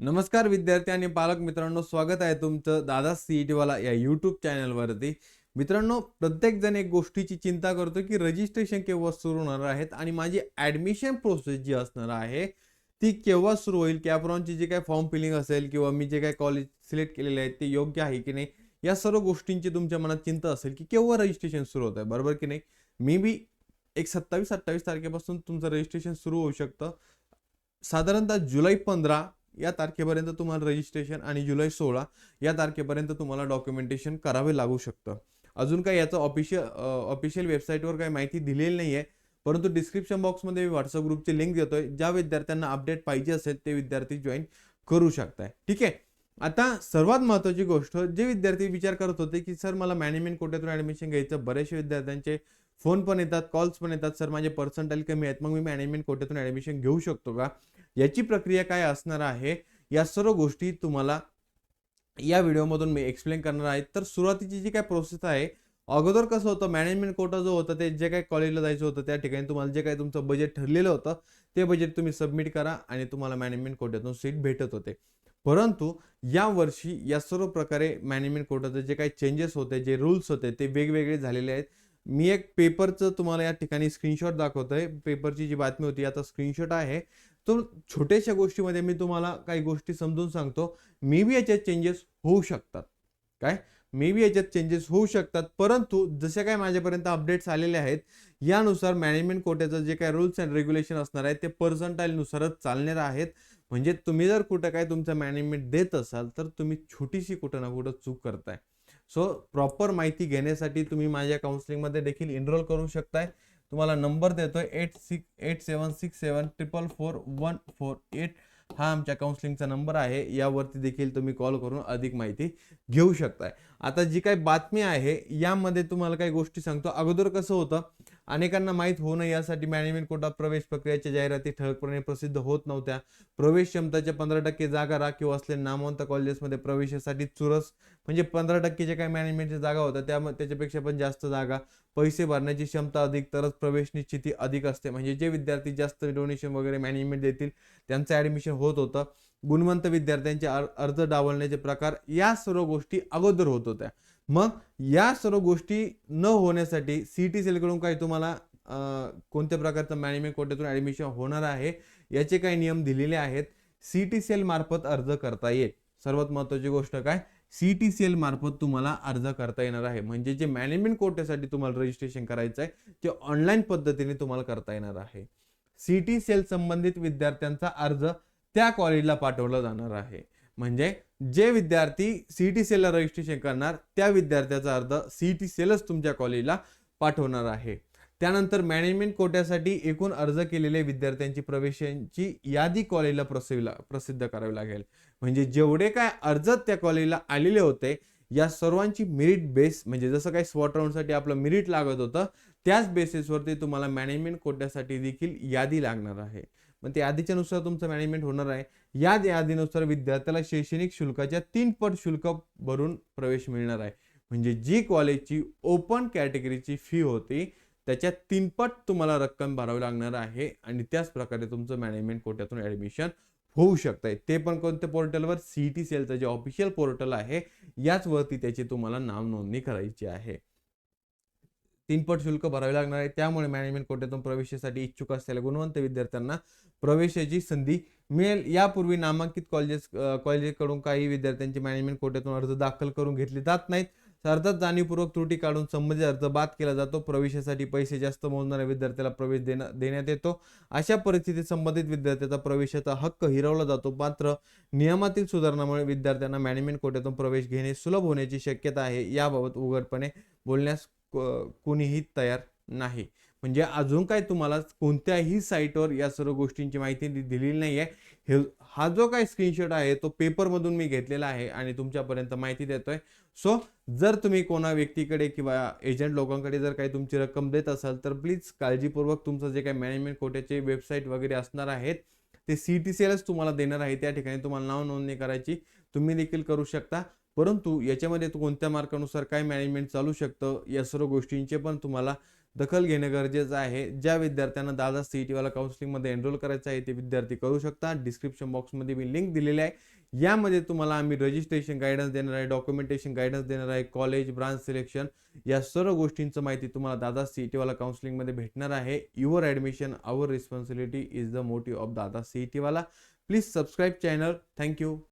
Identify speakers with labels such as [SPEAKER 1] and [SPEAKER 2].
[SPEAKER 1] नमस्कार विद्यार्थी आणि पालक मित्रांनो स्वागत आहे तुमचं दादा सीईटीवाला या यूट्यूब चॅनलवरती मित्रांनो प्रत्येक जण एक गोष्टीची चिंता करतो की रजिस्ट्रेशन केव्हा सुरू होणार आहेत आणि माझी ॲडमिशन प्रोसेस जी असणार आहे ती केव्हा सुरू होईल? कॅप्रॉनची जे काय फॉर्म फिलिंग असेल किंवा मी जे काय कॉलेज सिलेक्ट केलेले आहेत ते योग्य आहे की नाही? या सर्व गोष्टींची तुमच्या मनात चिंता असेल की केव्हा रजिस्ट्रेशन सुरू होत आहे बरोबर की नाही? मी बी एक सत्तावीस अठ्ठावीस तारखेपासून तुमचं रजिस्ट्रेशन सुरू होऊ शकतं. साधारणतः जुलै पंधरा या तारखेपर्यंत तुम्हाला रजिस्ट्रेशन आणि जुलै सोळा या तारखेपर्यंत तुम्हाला डॉक्युमेंटेशन करावे लागू शकतं. अजून काही याचं ऑफिशियल ऑफिशियल वेबसाईटवर काही माहिती दिलेली नाही आहे परंतु डिस्क्रिप्शन बॉक्समध्ये मी व्हॉट्सअप ग्रुपची लिंक देतोय. ज्या विद्यार्थ्यांना अपडेट पाहिजे असेल ते विद्यार्थी जॉईन करू शकताय. ठीक? आहे आता सर्वात महत्त्वाची गोष्ट जे विद्यार्थी विचार करत होते की सर मला मॅनेजमेंट कोट्यातून ॲडमिशन घ्यायचं बरेचसे विद्यार्थ्यांचे फोन पण येतात कॉल्स पण येतात. सर माझे पर्सेंटाईल कमी आहेत मग मी मॅनेजमेंट कोट्यातून ॲडमिशन घेऊ शकतो का? याची प्रक्रिया काय असणार आहे या सर्व गोष्टी तुम्हाला या व्हिडिओमधून मी एक्सप्लेन करणार आहे. तर सुरुवातीची जी काय प्रोसेस आहे अगोदर कसं होतं मॅनेजमेंट कोटा जो होता ते जे काही कॉलेजला जायचं होतं त्या ठिकाणी तुम्हाला जे काही तुमचं बजेट ठरलेलं होतं ते बजेट तुम्ही सबमिट करा आणि तुम्हाला मॅनेजमेंट कोट्यातून सीट भेटत होते. परंतु या वर्षी या सर्व प्रकारे मॅनेजमेंट कोटाचे जे काही चेंजेस होते जे रूल्स होते ते वेगवेगळे झालेले आहेत. मी एक पेपरचं तुम्हाला या ठिकाणी स्क्रीनशॉट दाखवतोय. पेपरची जी बातमी होती आता स्क्रीनशॉट आहे. तो छोट्याशा गोष्टीमध्ये मी तुम्हाला काही गोष्टी समजून सांगतो. मे बी याच्यात चेंजेस होऊ शकतात. काय? मे बी याच्यात चेंजेस होऊ शकतात. परंतु जसे काय माझ्यापर्यंत अपडेट्स आलेले आहेत यानुसार मॅनेजमेंट कोट्याचं जे काय रूल्स अँड रेग्युलेशन असणार आहे ते पर्संटाईलनुसारच चालणार आहेत. म्हणजे तुम्ही जर कुठं काय तुमचं मॅनेजमेंट देत असाल तर तुम्ही छोटीशी कुठं ना कुठं चूक करताय. सो प्रॉपर माहिती घेण्यासाठी तुम्ही माझ्या काउन्सिलिंगमध्ये देखील एनरोल करू शकताय. तुम्हाला नंबर देतोय eight six eight seven six seven triple four one four eight हा आमच्या काउन्सिलिंगचा नंबर आहे. यावरती देखील तुम्ही कॉल करून अधिक माहिती घेऊ शकताय. आता जी काही बातमी आहे यामध्ये तुम्हाला काही गोष्टी सांगतो. अगोदर कसं होतं अनेकांना माहीत होऊ नये यासाठी मॅनेजमेंट कोटा प्रवेश प्रक्रियेच्या जाहिराती ठळकपणे प्रसिद्ध होत नव्हत्या. प्रवेश क्षमताच्या पंधरा टक्के जागा राखीव असलेल्या नामवंत कॉलेजेसमध्ये प्रवेशासाठी चुरस म्हणजे पंधरा टक्के जे काही मॅनेजमेंटच्या जागा होत्या त्या त्याच्यापेक्षा पण जास्त जागा. पैसे भरण्याची क्षमता अधिक तरच प्रवेश निश्चिती अधिक असते. म्हणजे जे विद्यार्थी जास्त डोनेशन वगैरे मॅनेजमेंट देतील त्यांचं ॲडमिशन होत होतं. गुणवंत विद्यार्थ्यांचे अर्ज डावलण्याचे प्रकार या सर्व गोष्टी अगोदर होत होत्या. मग या सर्व गोष्टी न होण्यासाठी सी टी सेलकडून काही तुम्हाला कोणत्या प्रकारचं मॅनेजमेंट कोट्यातून ॲडमिशन होणार आहे याचे काही नियम दिलेले आहेत. सी टी सेल मार्फत अर्ज करता येईल. सर्वात महत्त्वाची गोष्ट काय? सी टी सी एल मार्फत तुम्हाला अर्ज करता येणार आहे. म्हणजे जे मॅनेजमेंट कोट्यासाठी तुम्हाला रजिस्ट्रेशन करायचं आहे ते ऑनलाईन पद्धतीने तुम्हाला करता येणार आहे. सी टी सी एल संबंधित विद्यार्थ्यांचा अर्ज त्या कॉलेजला पाठवला जाणार आहे. म्हणजे जे विद्यार्थी सी टी सेलला रजिस्ट्रेशन करणार त्या विद्यार्थ्याचा अर्ज सी टी सेलच तुमच्या कॉलेजला पाठवणार आहे. त्यानंतर मॅनेजमेंट कोट्यासाठी एकूण अर्ज केलेल्या विद्यार्थ्यांची प्रवेशांची यादी कॉलेजला प्रसिला प्रसिद्ध करावी लागेल. म्हणजे जेवढे काय अर्ज त्या कॉलेजला आलेले होते या सर्वांची मेरिट बेस म्हणजे जसं काही स्वॉट राऊंडसाठी आपलं मेरिट लागत होतं त्याच बेसिसवरती तुम्हाला मॅनेजमेंट कोट्यासाठी देखील यादी लागणार आहे. मग त्या यादीच्या नुसार तुमचं मॅनेजमेंट होणार आहे. या यादीनुसार विद्यार्थ्याला शैक्षणिक शुल्काच्या तीन पट शुल्क भरून प्रवेश मिळणार आहे. म्हणजे जी कॉलेजची ओपन कॅटेगरीची फी होती त्याच्या तीनपट तुम्हाला रक्कम भरावी लागणार आहे आणि त्याच प्रकारे तुमचं मॅनेजमेंट कोट्यातून ॲडमिशन होऊ शकत आहे ते पण कोणत्या पोर्टलवर सी टी सेलचं जे ऑफिशियल पोर्टल आहे याचवरती त्याची तुम्हाला नाव नोंदणी करायची आहे. तीनपट शुल्क भरावे लागणार आहे. त्यामुळे मॅनेजमेंट कोट्यातून प्रवेशासाठी इच्छुक असलेल्या गुणवंत विद्यार्थ्यांना प्रवेशाची संधी मिळेल. यापूर्वी नामांकित कॉलेजेस कॉलेजेसकडून काही विद्यार्थ्यांची मॅनेजमेंट कोट्यातून अर्ज दाखल करून घेतले जात नाहीत. अर्थात जाणीवपूर्वक त्रुटी काढून संबंधित अर्ज बाद केला जातो. प्रवेशासाठी पैसे जास्त मोजणाऱ्या विद्यार्थ्याला प्रवेश देण्या देण्यात येतो. अशा परिस्थितीत संबंधित विद्यार्थ्याचा प्रवेशाचा हक्क हिरवला जातो. मात्र नियमातील सुधारणामुळे विद्यार्थ्यांना मॅनेजमेंट कोट्यातून प्रवेश घेणे सुलभ होण्याची शक्यता आहे. याबाबत उघडपणे बोलण्यास कोणीही तयार नाही. म्हणजे अजून काय तुम्हाला कोणत्याही साईटवर या सर्व गोष्टींची माहिती दिलेली नाही आहे हे हा जो काय स्क्रीनशॉट आहे तो पेपरमधून मी घेतलेला आहे आणि तुमच्यापर्यंत माहिती देतोय. सो जर तुम्ही कोणा व्यक्तीकडे किंवा एजंट लोकांकडे जर काही तुमची रक्कम देत असाल तर प्लीज काळजीपूर्वक तुमचं जे काही मॅनेजमेंट कोट्याचे वेबसाईट वगैरे असणार आहेत ते सी टी सी एलच तुम्हाला देणार आहे. त्या ठिकाणी तुम्हाला नाव नोंदणी करायची. तुम्ही देखील करू शकता. परंतु याच्यामध्ये कोणत्या मार्कानुसार काय मॅनेजमेंट चालू शकतं या सर्व गोष्टींचे पण तुम्हाला दखल घेणं गरजेचं आहे. ज्या विद्यार्थ्यांना दादा सी ई टीवाला काउन्सिलिंगमध्ये एनरोल करायचं आहे ते विद्यार्थी करू शकता डिस्क्रिप्शन बॉक्समध्ये मी लिंक दिलेली आहे. यामध्ये तुम्हाला आम्ही रजिस्ट्रेशन गायडन्स देणार आहे डॉक्युमेंटेशन गायडन्स देणार आहे कॉलेज ब्रांच सिलेक्शन या सर्व गोष्टींचं माहिती तुम्हाला दादा सी ई टीवाला काउन्सिलिंगमध्ये भेटणार आहे. Your admission our responsibility is the motive of Dada C E टीवाला please subscribe channel thank you